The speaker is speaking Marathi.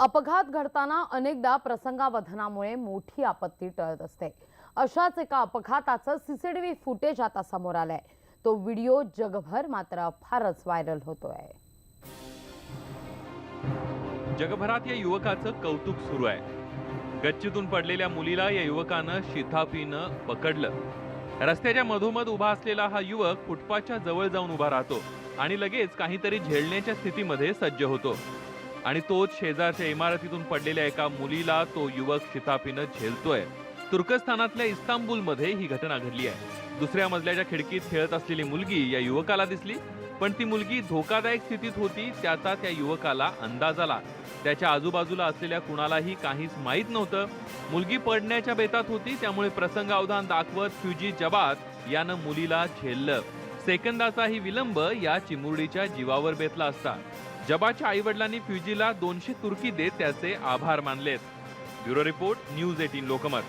अपघात घडताना अनेकदा प्रसंगावधनामुळे मोठी आपत्ती टळत असते. अशाच एका अपघाताचं सीसीटीव्ही फुटेज आता समोर आलंय. तो व्हिडिओ जगभर मात्र फारच व्हायरल होतोय. जगभरात या युवकाचं कौतुक सुरू आहे. गच्चीतून पडलेल्या मुलीला या युवकानं शिथापीनं पकडलं. रस्त्याच्या मधोमध उभा असलेला हा युवक फुटपाथच्या जवळ जाऊन उभा राहतो आणि लगेच काहीतरी झेलण्याच्या स्थितीमध्ये सज्ज होतो. आणि तोच शेजारच्या इमारतीतून पडलेल्या एका मुलीला तो युवक शिताफीनं झेलतोय. तुर्कस्थानातल्या इस्तांबूलमध्ये ही घटना घडली आहे. दुसऱ्या मजल्याच्या खिडकीत खेळत असलेली मुलगी या युवकाला दिसली. पण ती मुलगी धोकादायक स्थितीत होती त्याचा त्या युवकाला अंदाज आला. त्याच्या आजूबाजूला असलेल्या कुणालाही काहीच माहीत नव्हतं. मुलगी पडण्याच्या बेतात होती त्यामुळे प्रसंगावधान दाखवत फ्युजी जबात यानं मुलीला झेललं. सेकंदाचाही विलंब या चिमुरडीच्या जीवावर बेतला असता. जबाच्या आई वडिलांनी फ्युजीला दोनशे तुर्की देत त्याचे आभार मानलेत. Bureau report news eighteen Lokmat.